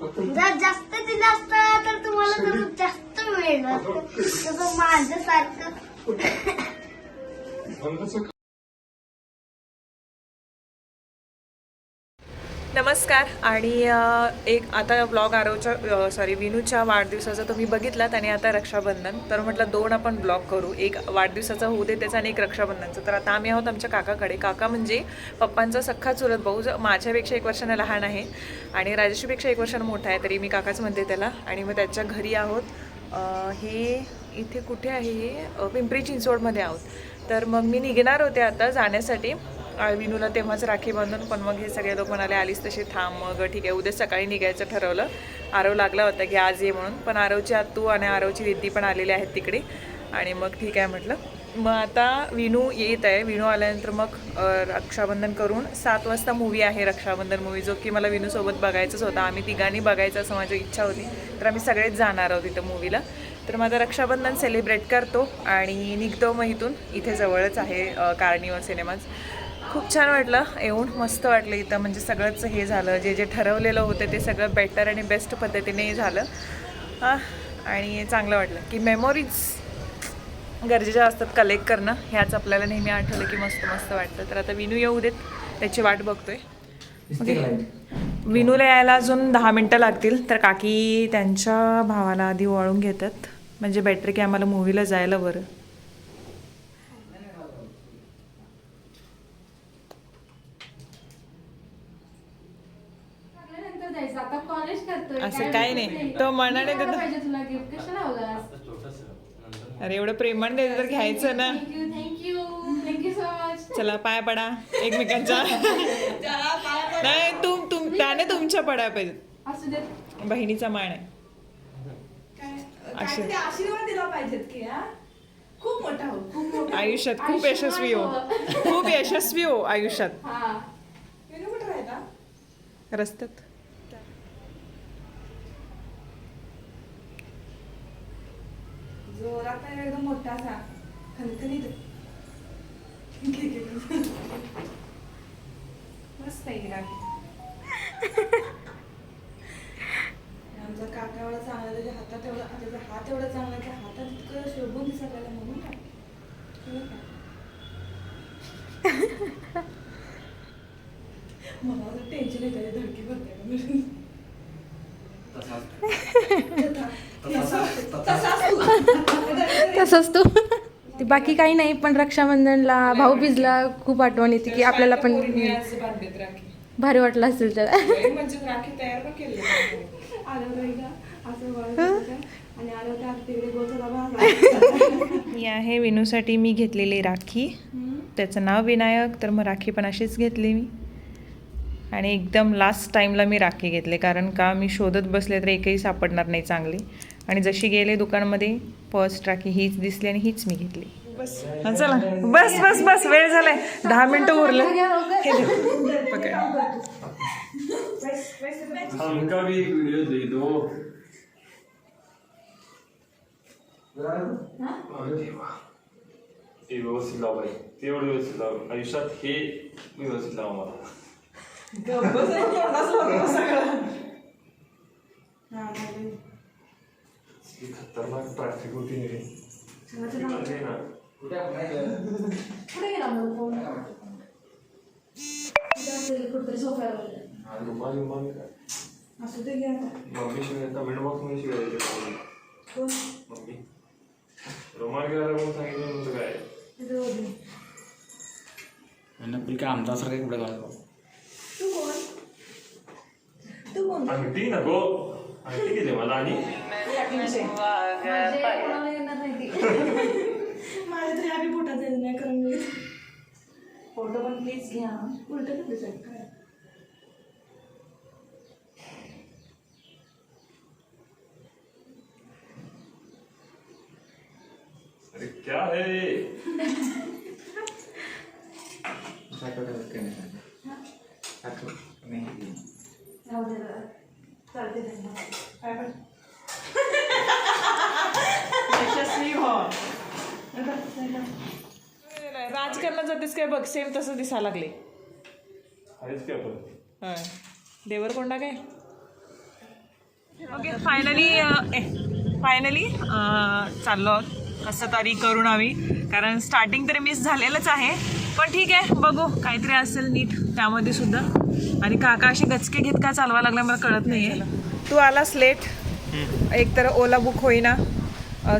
जर जास्त दिलं असतं तर तुम्हाला तसं जास्त असतं. तसं माझ्यासारखं नमस्कार. आणि एक आता ब्लॉग आरवच्या सॉरी विनूच्या वाढदिवसाचा तुम्ही बघितलात आणि आता रक्षाबंधन. तर म्हटलं दोन आपण ब्लॉग करू. एक वाढदिवसाचा होऊ दे त्याचा आणि एक रक्षाबंधनचा. तर आता आम्ही आहोत आमच्या काकाकडे. काका म्हणजे पप्पांचा सख्खा चुरत भाऊ माझ्यापेक्षा एक वर्षानं लहान आहे आणि राजेशपेक्षा एक वर्षानं मोठा आहे तरी मी काकाच म्हणते त्याला. आणि मग त्याच्या घरी आहोत. हे इथे कुठे आहे हे? पिंपरी चिंचवडमध्ये आहोत. तर मग मी निघणार होते आता जाण्यासाठी. विनूला तेव्हाच राखी बांधून पण मग हे सगळे लोक म्हणाले आलीस तशी थांब मग ठीक आहे उद्या सकाळी निघायचं ठरवलं. आरव लागला होता की आज ये म्हणून पण आरवची आतू आणि आरवची दिदी पण आलेली आहेत तिकडे. आणि मग ठीक आहे म्हटलं. मग आता विनू येत आहे. विनू आल्यानंतर मग रक्षाबंधन करून सात वाजता मूवी आहे रक्षाबंधन मूवी जो की मला विनूसोबत बघायचाच होता. आम्ही तिघांनी बघायचं असं माझी इच्छा होती. तर आम्ही सगळेच जाणार आहोत इथं मूवीला तर माझं रक्षाबंधन सेलिब्रेट करतो आणि निघतो मग इथून. इथे जवळच आहे कार्निवल सिनेमाज. खूप छान वाटलं. येऊन मस्त वाटलं इथं. म्हणजे सगळंच हे झालं. जे जे ठरवलेलं होतं ते सगळं बेटर आणि बेस्ट पद्धतीने झालं. हां आणि चांगलं वाटलं. की मेमोरीज गरजेच्या असतात कलेक्ट करणं. ह्याच आपल्याला नेहमी आठवलं की मस्त मस्त वाटतं. तर आता विनू येऊ देत. त्याची वाट बघतोय. विनूला यायला अजून दहा मिनटं लागतील. तर काकी त्यांच्या भावाला आधी वळून घेतात. म्हणजे बेटर की आम्हाला मूवीला जायला बरं नंतर जायचं आता कॉलेज करतोय असं काही नाही. तो मनाने काय देतो. पाहिजे तुला गिफ्ट कशाला हवं अरे एवढं प्रेमाने द्यायचं तर घ्यायचं ना. Thank you thank you thank you so much चला पाय पडा. एकमेकांच्या. नाही तुम तुम त्याने तुमच्या पडा पाहिजे असू देत बहिणीचा मान आहे. काहीतरी आशीर्वाद दिला पाहिजेत की हा? खूप मोठा हो खूप मोठा. आयुष्यात खूप यशस्वी हो. खूप यशस्वी हो आयुष्यात. हा. विनू कुठं राहता रस्त्यात. जोरात नाही एकदम मोठा असा खणखणीत. मस्त आहे राखी आमचा काका एवढा चांगला त्याच्या हातात एवढा त्याचा हात एवढा चांगला की हातात इतकं शोभून दिसायला म्हणून? मला टेन्शन येतं धडकी भरते का. तसं असतो तसंच तू. ते बाकी काही नाही पण रक्षाबंधनला भाऊबीजला खूप आठवण येते की आपल्याला पण भारी वाटलं असेल त्याला म्हणजे ही आहे विनूसाठी मी घेतलेली राखी. त्याचं नाव विनायक तर मग राखी पण अशीच घेतली मी. आणि एकदम लास्ट टाईमला मी राखी घेतले कारण का मी शोधत बसले तर एकही सापडणार नाही चांगली. आणि जशी गेले दुकानमध्ये फर्स्ट राखी हीच दिसली आणि हीच मी घेतली. बस. चला. बस बस बस. वेळ झालाय. दहा मिनिटं उरलं. हे व्यवस्थित लाव बाई तेवढं व्यवस्थित लाव आयुष्यात हे व्यवस्थित लाव मला ही खतरनाक ट्रॅफिक होती रे. पुढे गेला मग फोन कुठतरी सोफ्यावर रुमाल रुमाल काय असं ते घ्या मम्मी शिवाय कमेंट बॉक्समध्ये शिवाय द्यायचे कोण? मम्मी. रुमाल घ्यायला म्हणून सांगितलं नव्हतं काय? तिथे होते. नक्की काय आमदासारखं कुठे घालतो तू कोण? तू कोण? अंगठी नको. अंगठी किती मला आणि? म्हणजे माझ्या तरी आम्ही पोटात नाही कारण फोटो पण प्लीज घ्या. उलट दिसायचं काय अरे क्या है ये? राहू दे जरा. चालते त्यांना काय पण यशस्वी हो राजकारणात जातेस काय बघ सेम तसं दिसायला लागले. आहेच की आपण. हा. देवरकोंडा काय? ओके फायनली फायनली चाललो आहोत. कसं तरी करून आम्ही कारण स्टार्टिंग तरी मिस झालेलंच आहे. पण ठीक आहे बघू. काहीतरी असेल नीट. त्यामध्ये सुद्धा. आणि काका असे गचके घेत का चालवा लागला मला कळत नाही आहे तू आलास लेट एक तर ओला बुक होईना.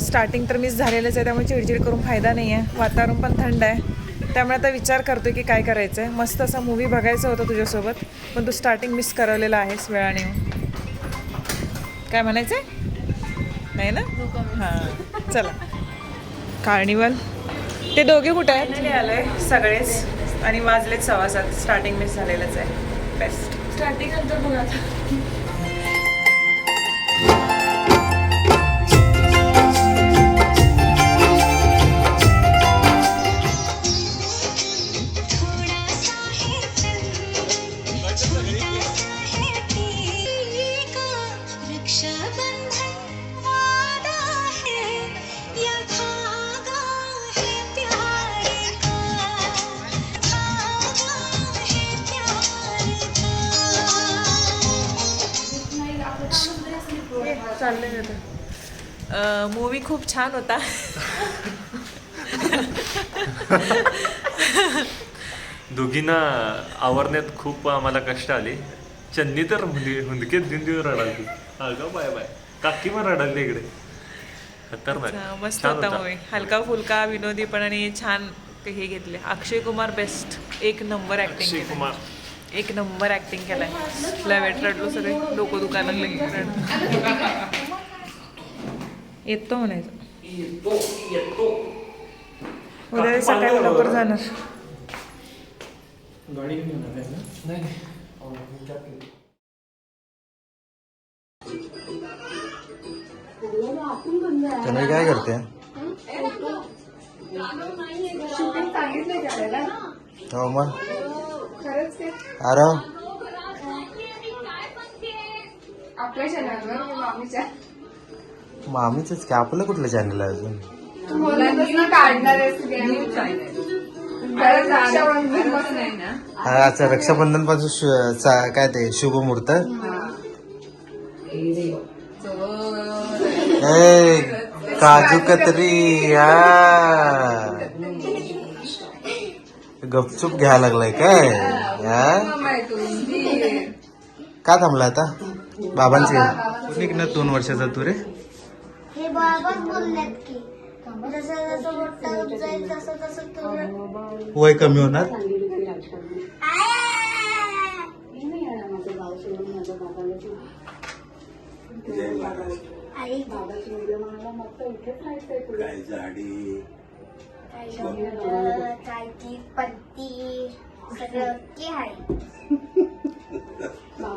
स्टार्टिंग तर मिस झालेलंच आहे त्यामुळे चिडचिड करून फायदा नाही आहे वातावरण पण थंड आहे. त्यामुळे आता विचार करतोय की काय करायचं आहे मस्त असा मूवी बघायचा होता तुझ्यासोबत पण तू स्टार्टिंग मिस करवलेलं आहेस वेळाने. काय म्हणायचं नाही ना? हां चला. कार्निवल ते दोघे कुठे आहेत? नाही आलोय. सगळेच. आणि वाजलेत सव्वा सात. स्टार्टिंग मिस झालेलंच आहे. बेस्ट स्टार्टिंग नंतर बघा का चाललंय आता. मूवी खूप छान होता. दोघींना आवरण्यात खूप आम्हाला कष्ट आले. चन्नी तर हुंदी हुंदकेत भिंदीवर रडाली अगं बाय बाय काकी पण रडाली इकडे. खतरनाक. मस्त होता मूवी हलका फुलका विनोदी पण आणि छान ते हे घेतले. अक्षय कुमार बेस्ट एक नंबर अक्षय ऍक्टिंग कुमार. एक नंबर ऍक्टिंग केलाय. लय वेट रडलो सगळे. डोकं दुखायला लागले. येतो म्हणायचं. उद्या सकाळी लवकर जाणार. तन्वी काय करते? हो मग अरे आपल्या मामीच की आपलं कुठलं चॅनल आहे अजून? मुलांनी काढणार नाही ना? हा, अच्छा रक्षाबंधनपासून शु- चा- काय ते शुभमुहूर्त? ए काजू कतरी हा. गपचूप घ्यायला लागलाय काय? हा? का थांबला आता? बाबांची. निघ ना दोन वर्षाचा तू रे. हे बाबाच बोलल्यात की जसं जसं मोठं होत जाईल तसं तसं तुझं वय कमी होणार? आई. काय झाडी? काय पत्ती? सगळं की आहे?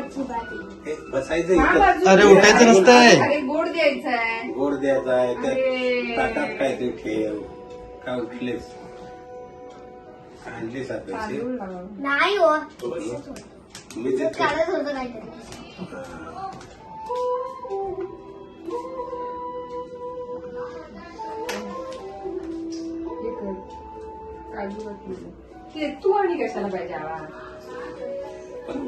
हे बसायचं हा, इथं अरे, उठायचं नसतंय. अरे गोड द्यायचा आहे. गोड द्यायचा आहे. अरे. त्यात ताटात काय ते ठेव. का उठलेस? आणलेस आता पैसे तांदूळ लावा. नाही हो. मी ते काढत होतं काहीतरी. हे कर. काजू कतली. ते तू आणि कशाला पाहिजे आवाज? पण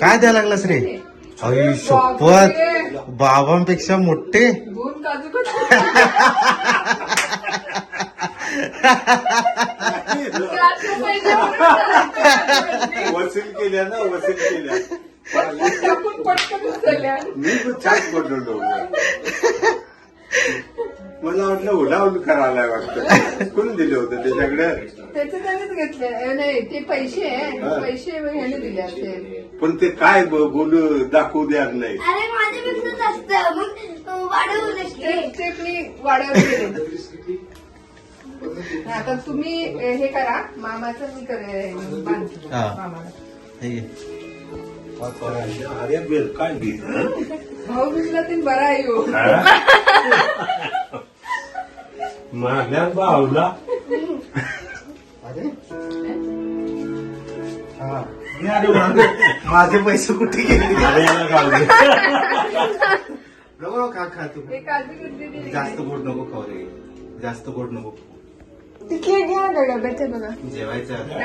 काय द्यायला लागलास रे? आई शपथ. बाबांपेक्षा मोठे? वसूल केल्या ना वसूल केल्या. मी छान पडलो मला वाटलं उडावून करायला वाटतं कोण दिलं होतं त्याच्याकडे त्याचे त्यानेच घेतले नाही ते पैसे हा. पैसे ह्याने दिले असेल पण ते काय ब- बोलू दाखवू द्या नाही. अरे माझे मित्र असतं मग वाढवू नसते स्टेपनी वाढवली आता तुम्ही हे करा. मामाचं मी करे बांधते. हा. मामाला. हे घे. अरे बेल काय घे? भाऊ बिजला ते बरा आहे हो. माझ्या भावला मी आलो मागे. माझे पैसे कुठे गेले? नको खा खा तू. हे काजू कतली दिली जास्त गोड नको खाऊ रे. जास्त गोड नको घ्या ना डब्यात हे बघा. जेवायचं जरा.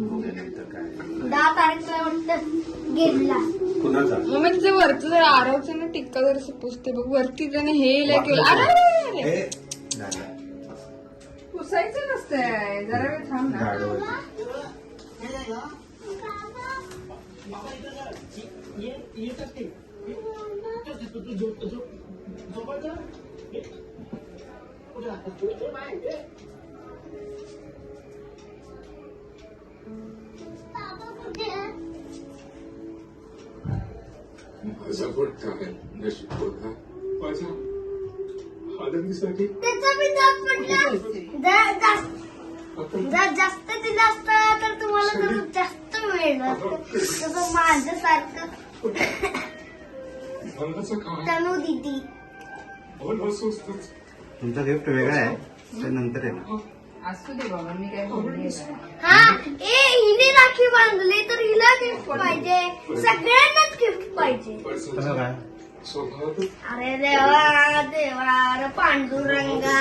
हा? नाही तर काय. वाटतं कुणाचा मग तिचं वरचं जर आरवचं ना टिक्का जर पुसते बघ वरती त्याने हे केलं अरे हे, झालं. पुसायचं नसतंय जरा वेळ थांब ना झाडं होते. नशीब बघा माझ्या आनंदीसाठी जर जास्त जर जास्त दिलं असतं तर तुम्हाला जास्त मिळलं. असतं तनू दिदी. मन स्वस्तच तुमचा गिफ्ट वेगळा आहे. ते नंतर आहे ना असू दे बाबा मी काय. हा ए हिने राखी बांधली तर हिला गिफ्ट पाहिजे. सगळ्यांनाच गिफ्ट पाहिजे? कसं काय? अरे देवा देवा अरे पांडुरंगा.